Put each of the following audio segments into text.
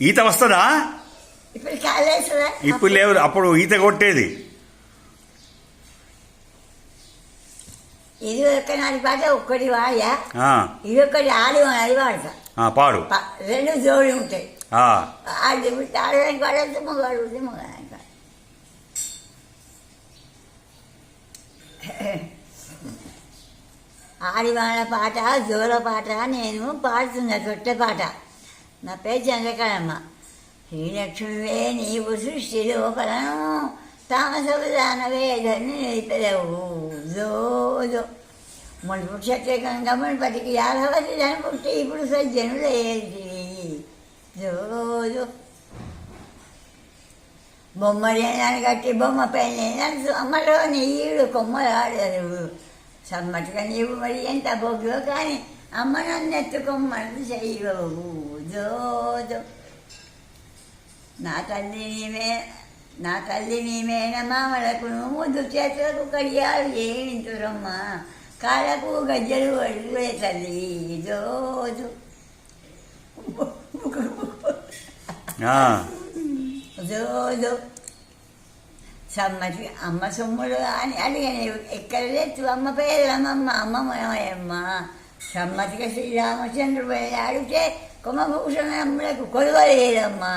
ఈత వస్తుందా ఇప్పుడు లేవు అప్పుడు ఈత కొట్టేది ఇది ఒక్క నాటి పాట ఒక్కటి వాడా ఆ, ఇది ఒక్కటి ఆడి అది వాడతా ఆ, పాడు రెండు జోడి ఉంటాయి ఆడి ఆడడానికి వాడద్దు మగాడు ఉంటే మగాడానికి వాడద్దు. ఆడి వాళ్ళ పాట జోల పాట నేను పాడుతున్నా తొట్టె పాట నా పేరు చంద్రకళమ్మ శ్రీలక్ష్మివే నీవు సృష్టిలో కలను తామసపు దానవే ధన్ని నిలిపెదవు జో జో. మునుపు క్షత్రికంగమని పటికి యాదవతి పుట్టి ఇప్పుడు సజ్జనులేది జో బొమ్మ బొమ్మలేనాన్ని కట్టి బొమ్మ పైన అమ్మలో నీయుడు కొమ్మలాడరు. సమ్మటిగా నీవు మరి ఎంత బొగ్గులో కానీ అమ్మ నన్ను ఎత్తుకొమ్మని చెయ్యవు జోజో నా తల్లి నీవే నా తల్లి నీవేన మామలకు ముందు చేతులకు కడియాలు ఏంటురమ్మ కాళ్ళకు గజ్జలు అడుగులే తల్లి. జోజు. జోజు సమ్మటి అమ్మ సొమ్ములు అని అడిగాను ఎక్కడ లేదు అమ్మ పేరు అమ్మమ్మ అమ్మమ్మ. సమ్మతిగా శ్రీరామచంద్రుడు పోయి అడిగితే కుమభూషణములకు కొలవలేదమ్మా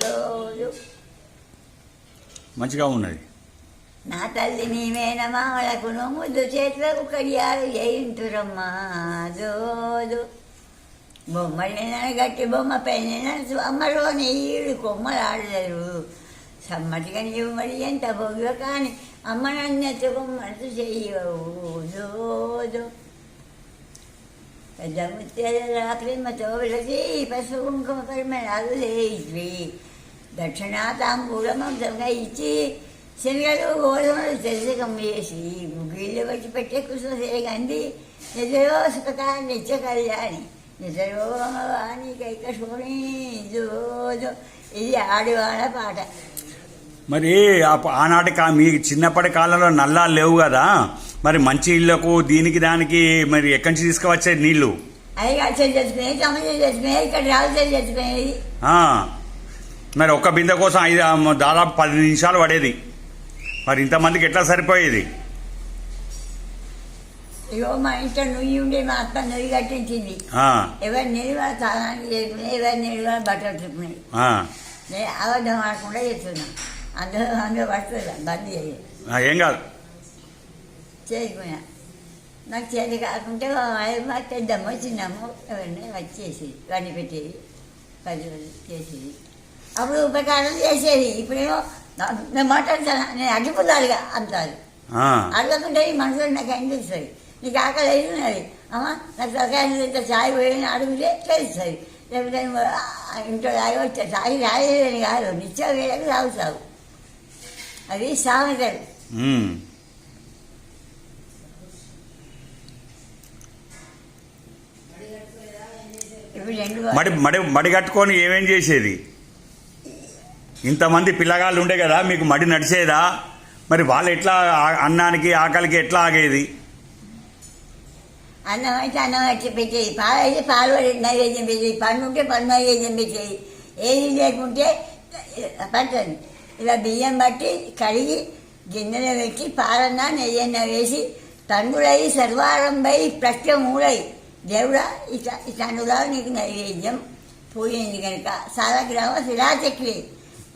జోజు మంచిగా ఉన్నది నా తల్లి నీవేన మామలకు ముద్దు చేతులకు కడియాలు చేయింతురమ్మా జోజు బొమ్మలైనా గట్టి బొమ్మ పైన అమ్మలో నీళ్ళు కొమ్మలాడలేరు సమ్మటిగా నీవు మరి ఎంత బొగ్గు కానీ అమ్మ నన్ను ఎత్తుకొమ్మడు చెయ్యవు జోజు పెద్ద ముత్యాల రాత్రిమ్మతో విలసి పసుపు కుంకుమ పరిమళాలు లేచి దక్షిణాతాంబూలమంతంగా ఇచ్చి శనగలు గోధుమలు తెలిసి వేసి ముగ్గిళ్ళు వచ్చి పెట్టే కుసుమ గంది నిజరో సుఖత నిత్య కళ్యాణి నిజరో అని కైకశోణి జోజో ఇది ఆడివాళ్ళ పాట. మరి ఆ- ఆనాటి కా మీ చిన్నప్పటి కాలంలో నల్లా లేవు కదా? మరి మంచి ఇళ్ళకు దీనికి దానికి మరి ఎక్కడి నుంచి తీసుకువచ్చేది నీళ్ళు అవి అచ్చలు తెచ్చుకునేది తమలు తెచ్చుకునేది ఇక్కడ తెచ్చుకునేది ఆ. మరి ఒక్క బిందె కోసం ఐదు దాదాపు పది నిమిషాలు పడేది. మరి ఇంతమందికి ఎట్లా సరిపోయేది? ఇగో మా ఇంట్లో నుయ్యి ఉండి మా అక్క నుయ్యి కట్టించింది. ఆ, ఎవరి వాళ్ళు తాగానికి చేసుకునేది ఎవరి వాళ్ళు బట్టలు చుక్కునేది ఆ. నేను అబద్ధం ఆడకుండా చేస్తున్నా అందులో అందులో పడుతుంది బంద్ చేయాలి ఆ, ఏం కాదు. చేయకపోయినా నాకు చేతి కాకుంటే మా పెద్దమ్మ చిన్నమ్మ ఎవరిని వచ్చేసి వండి పెట్టేది పది రోజులు చేసేది అప్పుడు ఉపకారం చేసేది ఇప్పుడేమో నేను మాట్లాడతాను నేను అడ్డిపోతాడుగా అంటారు అడగకుంటే ఈ మనసులో నాకు అనిపిస్తుంది నీకు ఆకలి అవుతున్నది అమ్మా నాకు తొలకాయ ఇంత చాయ్ పోయిన అడిగితే తెలుస్తుంది లేకపోతే ఇంట్లో తాగి వచ్చే తాగి రాయలేదని కాదు నిత్య వేళకు తాగుతావు అది సామెతలు ఉమ్. ఇప్పుడు రెండు మడి మడి మడి కట్టుకొని ఏమేం చేసేది? ఇంతమంది పిల్లగాళ్ళు ఉండే కదా మీకు మడి నడిచేదా? మరి వాళ్ళు ఎట్లా అన్నానికి ఆకలికి ఎట్లా ఆగేది? అన్నం అయితే అన్నం వచ్చి పెట్టేది. పాలు అయితే పాలు నైవేద్యం పెట్టేది. పన్ను ఉంటే పన్ను నైవేద్యం పెట్టేది. ఏది లేకుంటే పట్టదు ఇలా బియ్యం బట్టి కడిగి గిన్నెలో పెట్టి పాలన్నా నెయ్యన్న వేసి తండ్రులై సర్వారంభై ప్రత్యమూలై దేవుడా ఇట ఇటనుగా నీకు నైవేద్యం. పూజైంది కనుక సాలగ్రామ శిలాచక్రి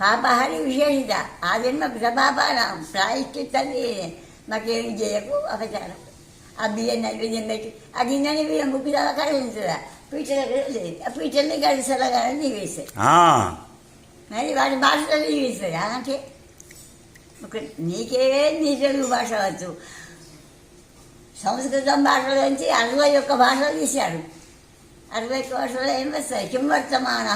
పాపహారి విశేషిత ఆ జన్మ ప్రభాపానం ప్రాయశ్చిత్తంది. మాకేమి చేయకు? అపచారం. ఆ బియ్యం నైవేద్యం పెట్టి ఆ గిన్నెని బియ్యం ముక్కు చాలా కడిగించుదా పీటల లేదు. ఆ పీటల్ని గడిసలగా నీవేస్తాయి ఆ, మరి వాడి భాషలో నీవేస్తాయి అంటే ఒక నీకే నీ తెలుగు భాష వచ్చు సంస్కృతం భాషలోంచి అరవై ఒక్క భాషలు తీశాడు. అరవై ఒక్క భాషలో ఏం వస్తాయి? కింవర్తమాన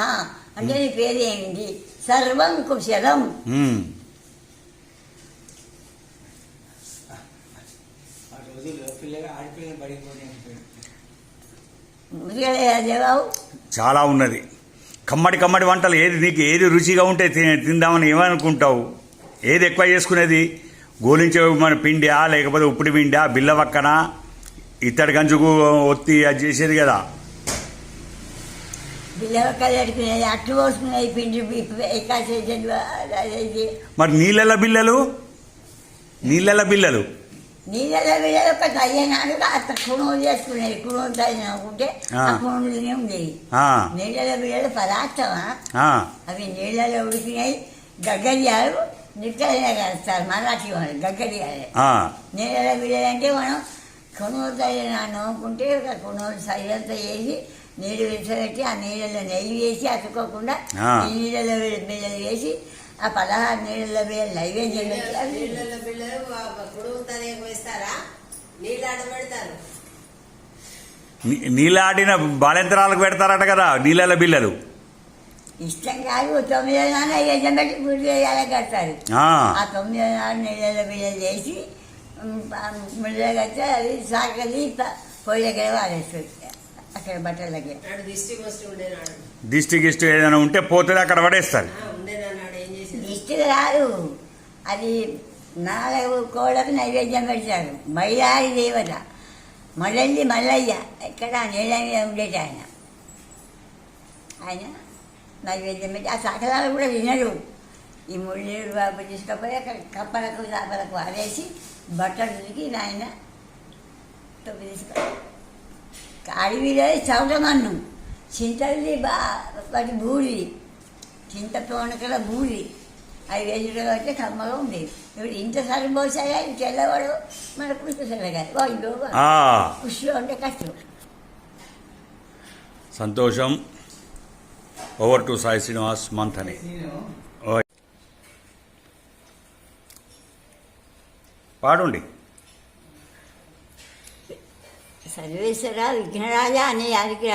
అంటే నీ పేరు ఏమిటి? సర్వం కుశలం. చాలా ఉన్నది. కమ్మడి కమ్మడి వంటలు ఏది నీకు? ఏది రుచిగా ఉంటే తిందామని ఏమనుకుంటావు? ఏది ఎక్కువ చేసుకునేది? గోలించే మన పిండా లేకపోతే ఉప్పుడు పిండా బిల్ల పక్కన ఇత్తడి గంజుకు ఒత్తి అది చేసేది కదా. మరి నీళ్ళ బిల్లలు నీళ్ళ బిల్లలు నీళ్ళ బిల్లలు ఒక తయ్యనాడు చేసుకునేది. ఆ. కుణులునే బిల్లలు పదార్థమా? అవి నీళ్ళలో ఉడికినాయి గగ్గరియాలు మరాఠీ వాళ్ళు ఆ, నీళ్ళ అంటే మనం కొనుగోలు తగిన నవ్వుకుంటే ఒక కొనుగోలు సైలంతా వేసి నీళ్ళు విడిచిపెట్టి ఆ నీళ్ళలో నెయ్యి వేసి అతుక్కోకుండా నీళ్ళలో వేసి ఆ పదహారు నైవేద్యం నీళ్ళలో వేస్తారా నీళ్ళు ఆడ పెడతారు నీ- నీళ్ళ ఆడిన బాలెంతరాలకు పెడతారట కదా నీళ్ళ బిల్లలు ఇష్టం కాదు తొమ్మిదో నాడు నైవేద్యం పెట్టి పూర్తి చేయాలని కడతారు. ఆ, ఆ తొమ్మిదో నాడు నీళ్ళ బిడ్డలు చేసి ముళ్ళ కట్టి అది సాకలి పొయ్యి దగ్గర వాడేస్తుంది అక్కడ బట్టలకి దిష్టి గిష్టి ఏదైనా ఉంటే పోతుంది అక్కడ పడేస్తారు. దిష్టి రాదు. అది నాలుగు కోళ్ళకు నైవేద్యం పెడతారు. మైలారి దేవత. మల్లెల్లి మల్లయ్య. ఎక్కడ నీళ్ళ మీద ఉండేటి ఆయన. ఆయన? నైవేద్యం పెట్టి ఆ సకలాలు కూడా వినరు. ఈ ముళ్ళు బాబు తీసుకపోయి అక్కడ కప్పలకు చాపలకు వాడేసి బట్టలు ఉతికి నాయన తొప్పి తీసుకో అడవిలో చౌటమన్ను చింతది బా వాటి బూడి. చింత తోనకల బూడి. అవి వేసుడు అయితే కమ్మగా ఉండేవి ఇప్పుడు ఇంత సరి పోసాగా తెల్లవాడు మన కృష్ణ సరిగా వాళ్ళు ఆ, కృషిలో ఉంటే కష్టం. సంతోషం. ఓవర్ టు సాయి శ్రీనివాస్ మంథని నేను పాడుండి సర్వేశ్వర విఘ్నరాజా అని యాదికి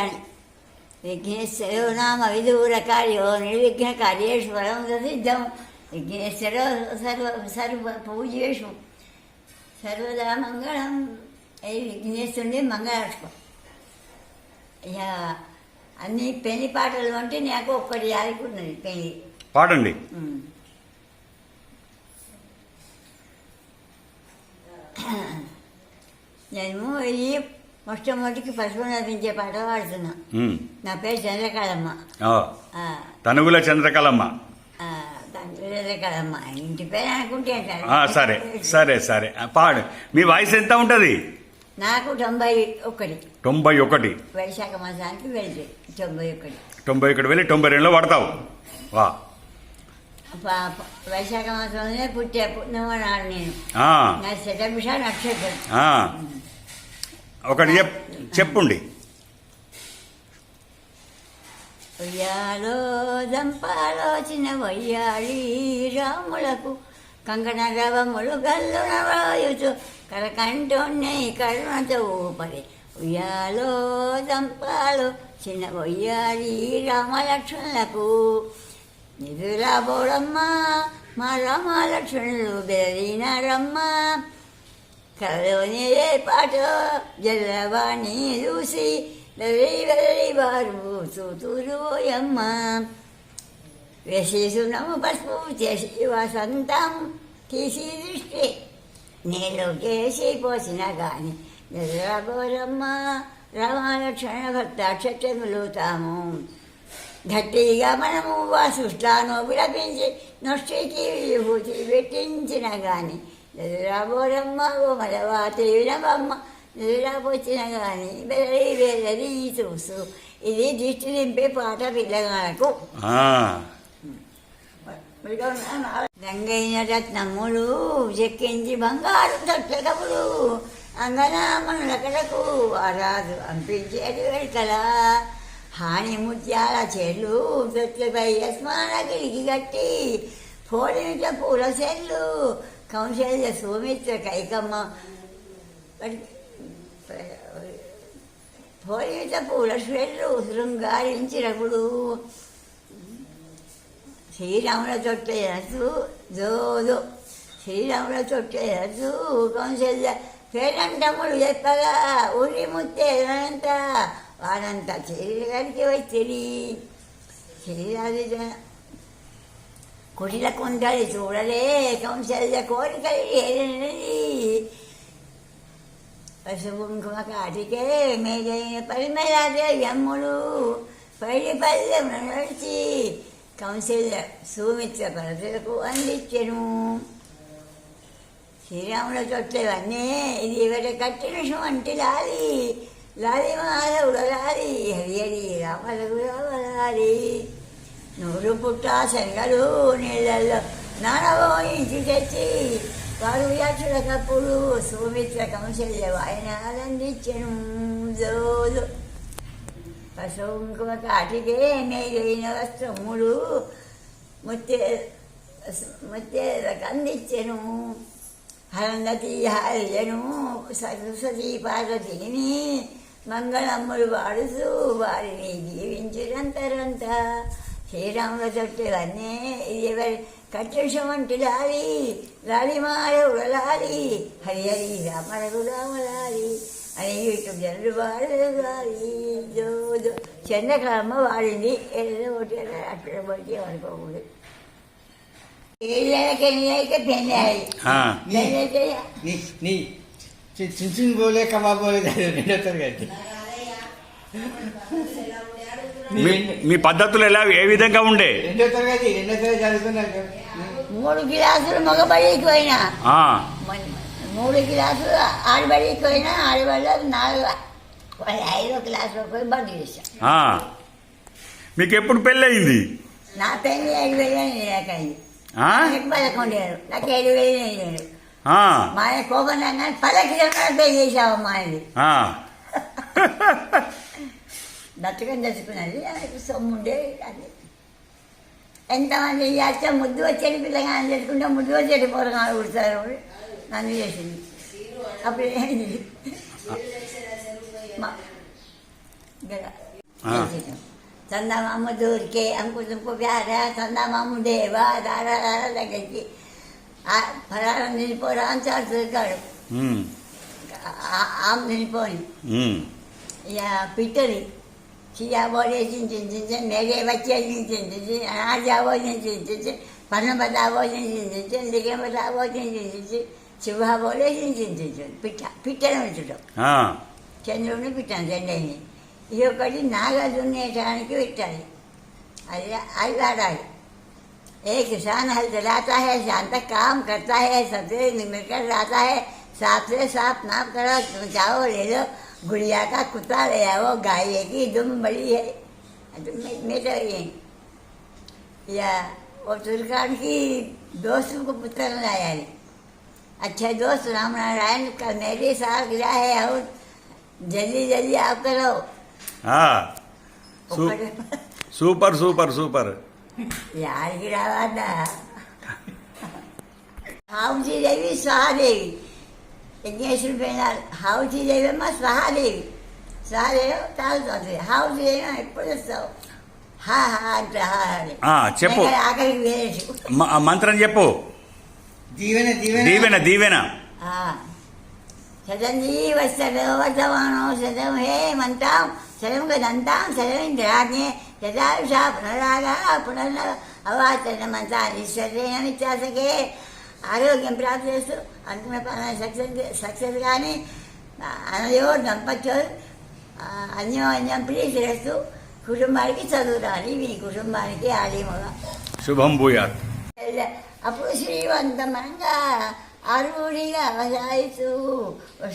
విఘ్నేశ్వరో నామ విదూరకార్యో నిర్విఘ్న కార్యేశ్వరం సిద్ధం విఘ్నేశ్వరో సర్వ సర్వ పూజేషు సర్వదా మంగళం అది విఘ్నేశ్వరుని మంగళాష్టం ఇక అన్ని పెళ్ళి పాటలు అంటే నాకు ఒక్కటి యాదుకున్నది పెళ్ళి. పాడండి. నేను ఇది మొట్టమొదటికి పసుపు నడిపించే పాట పాడుతున్నా. నా పేరు చంద్రకాళమ్మ. తనుగుల చంద్రకళమ్మ. చంద్రకాళమ్మ. ఇంటి పేరు అనుకుంటే సరే సరే సరే. పాడు. మీ వాయిస్ ఎంత ఉంటుంది? నాకు తొంభై ఒకటి. తొంభై ఒకటి. వైశాఖ మాసానికి వెళ్తే తొంభై ఒకటి. తొంభై ఒకటి వెళ్ళి తొంభై రెండులో పడతావు వా. వైశాఖ మాసంలోనే పుట్టే పుట్టినవాడు నేను. నా శతభిష నక్షత్రం. ఒకటి చెప్ చెప్పుండి. ఉయ్యాలో దంపాలోచిన వయ్యాళి రాములకు కంకణ రవములు గల్లున వాయుచు కరకంఠోన్నే కరుణతో ఊపరి. ఉయ్యాలో చంపాలు చిన్న వయ్యాళి రామలక్ష్మణులకు నిధురాబోడమ్మా మా రామలక్ష్మణులు బెదిరినారమ్మా కలలోని ఏ పాట జల్లవాణి చూసి వెర్రి వెర్రి వారు చూతురుయమ్మ వేసేసునము పసుపు చేసి వసంతం తీసి దృష్టి నేను చేసి పోసిన కానీ నిద్రగోరమ్మ రామలక్ష్మణ భక్త క్షత్రములు తాము గట్టిగా మనము వాసుష్టాను విలపించి నొష్టికి విభూతి పెట్టించిన గాని నిద్రబోరమ్మ గోమలవా తెలివినవమ్మ నిద్రపోచిన గాని బెదరి బెదరి చూసు ఇది దిష్టి నింపే పాట పిల్లగాలకు ఆ, రంగైన రత్నములు చెక్కించి బంగారు తొట్టకములు అంగనామనులకలకు అరాదు అంపించేటి వెడకలా హాని ముత్యాల చెల్లు చెట్లపై యస్మాన గిరికి కట్టి పోలిన పూల చెల్లు. కౌశల్య సోమిత్ర కైకమ్మ పోలిన పూల చెల్లు శృంగారించినప్పుడు శ్రీరాముల తొట్టేయచ్చు జోదు శ్రీరాముల తొట్టేయచ్చు కౌశల్య పేరంటములు చెప్పగా ఉరి ముత్తేనంత వాడంతా చెల్లిగారికి వచ్చిరి శ్రీరాజు కుటిల కుండలి చూడలే కంశల్య కోరికలు ఏదైనది. పశు కాటికే మేలైన పరిమళ యమ్ముడు పైడి పల్లె నడిచి కంశల్య సూమిత్ర పరతులకు అందించెను. శ్రీరాముల చొట్లవన్నీ ఇది ఇవట కట్టిన వంటి లాలి లాలి మాధవుడు లాలి హరి హరి రామలకు రామలాలి నూరు పుట్ట శనగలు నీళ్ళల్లో నానబోయించి తెచ్చి వారు యాత్రలకప్పుడు సుమిత్ర కౌశల్య వాయనాలందించెను జోలు. పశువు కాటికే మేలైన వస్త్రములు ముత్తే ముత్తేలకు అందించెను హరందతి హార్యను సరస్వతి పార్వతిని మంగళమ్ములు వాడుతూ వారిని జీవించినంతరంతా శ్రీరాముల చుట్టూలన్నీ ఇదివరి కట్టేషం వంటి లాలి లాలిమాల ఉడలాలి హరి హరి రామలకు రామలాలి అని ఇటు జనులు వాడలాలి జోదు చంద్రకళమ్మ వాడింది ఏదో ఒకటి అక్కడ పోయి అనుకోకూడదు ఏళ్ళకి ఎన్ని పెళ్ళాయి ఆ. పెళ్ళైతే నీ నీ చి- చిన్ చిన్ బోలే కబాబ్ బోలే చదివి రెండో తరగతి ఎలా ఉండే అడుగుతున్నాడు నీ మీ పద్ధతులు ఎలా ఏ విధంగా ఉండే? రెండో తరగతి రెండో తరగతి చదువుకున్నాక మూడు గ్లాసులు మగబడికి పోయినా. మూడు గ్లాసులు ఆడబడికి పోయినా ఆడబడిలో నాలుగు ఐదో క్లాసులో పోయి బంద్ చేశాం. ఆ. మీకు ఎప్పుడు పెళ్ళయింది? నా పెళ్ళి ఐదు? నాకు పదకొండు ఏళ్ళు నాకు ఐదు వేలు అయ్యాడు మా ఆయన కోపం కానీ పదకి పెళ్ళి చేసావమ్మా ఇది ఆ. దత్తకం తెచ్చుకున్నది ఆయనకు సొమ్ము ఉండే అది ఎంతమంది చేస్తే ముద్దు వచ్చేది పిల్లగాని తెచ్చుకుంటే ముద్దు వచ్చేది పోరగాడు కుడతారు నన్ను చేసింది అప్పుడు ఏంది చందా మామ దూరికే అంకు తుంకు ప్యారా చందా మామ దేవా రారా రారా దగ్గరికి ఫలారం నిలిపోరా అని చదువుతాడు ఆమె నిలిపోయి ఇక పిట్టది చియాబోడే చింతించి మేడే వచ్చే చింతించి అనాజాబోజం చింతించి పన్నబదాబోజం చింతించి లిగమదాబోజం చింతించి శివాబోలే చింతించు పిట్ట పిట్టను ఉంచుతాం చంద్రుడిని పిట్టాను చెన్నైని ఒకటి నాగ దున్నేయటానికి పెట్టాలి అది అది వాడాలి ఏ కిసాన్ हल जलाता है शाम तक काम करता है सबसे मिलकर लाता है साफ से साफ नाप करो तुम जाओ ले लो गुड़िया का कुत्ता ले आओ गाय की दुम बड़ी है तो मैं मैं तो ये या वो तुर्कान की दोस्त को पुत्र लाया है अच्छा दोस्त राम नारायण का मेरे साथ गिरा है और जल्दी जल्दी आप करो ఆ. సూ- సూపర్ సూపర్ సూపర్. యాడికి రావాలా దేవి యజ్ఞేశ్వరి పోయినారు హావుచీదేవమ్మ స్వహాదేవి. స్వహాదేవి తాగుతుంది హావుచీదేవి ఎప్పుడు వస్తావు? చెప్పు. మంత్రం చెప్పు. దీవెన దీవెన. దీవెన శతం హే మంత్రం మంతాం సదం గదంతాం సదమింద్రాజ్ఞే సదాయుషా పునరాగా పునర్న అవాచన మంత్రాన్ని సర్వేణ విత్యాసకే ఆరోగ్యం ప్రాప్తి చేస్తూ అంతిమ సక్సెస్ సక్సెస్ కానీ అనయో దంపత్యులు అన్యోన్యం ప్లీజ్ చేస్తూ కుటుంబానికి చదువు రాని మీ కుటుంబానికి ఆలిమగా శుభం భూయాత్. అప్పుడు శ్రీవంతమంగా అరువుడిగా సాయితూ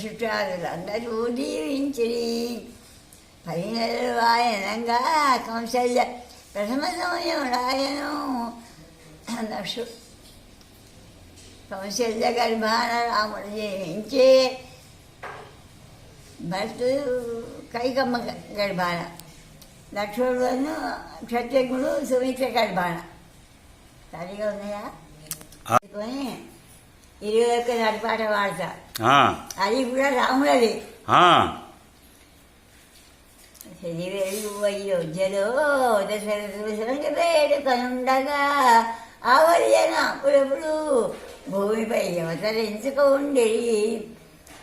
చుట్టాలందరూ దీవించిరి. పది నెలలు ఆయనంగా కౌశల్య. ప్రథమ సమయం రాయను నషు కౌశల్య గర్భాన రాముడు జీవించి భర్త కైకమ్మ గర్భాన. లక్ష్మణుడు క్షత్రియుడు సుమిత్ర గర్భాన. సరిగా ఉన్నాయా. కొని ఇరవై ఒక్క నడిపాట వాడతా ఆ, అది కూడా. శనివేలు అయోధ్యలో దశరథుడు వేడుకనుండగా ఆవర్యన అప్పుడప్పుడు భూమిపై అవతరించుకోండి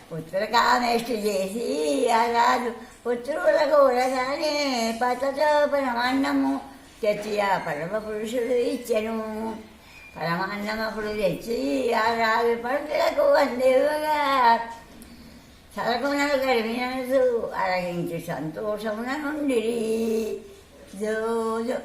పుత్రకామేష్టి చేసి ఆ రాజు పుత్రులకు ఉండగానే పతతో పరమాన్నము తెచ్చి ఆ పరమ పురుషుడు ఇచ్చెను పరమాన్నమప్పుడు తెచ్చి ఆ రాజు పండుగకు అందేవగా 살고나 가려면 그 알아행주 전도 소문한 언니리 저저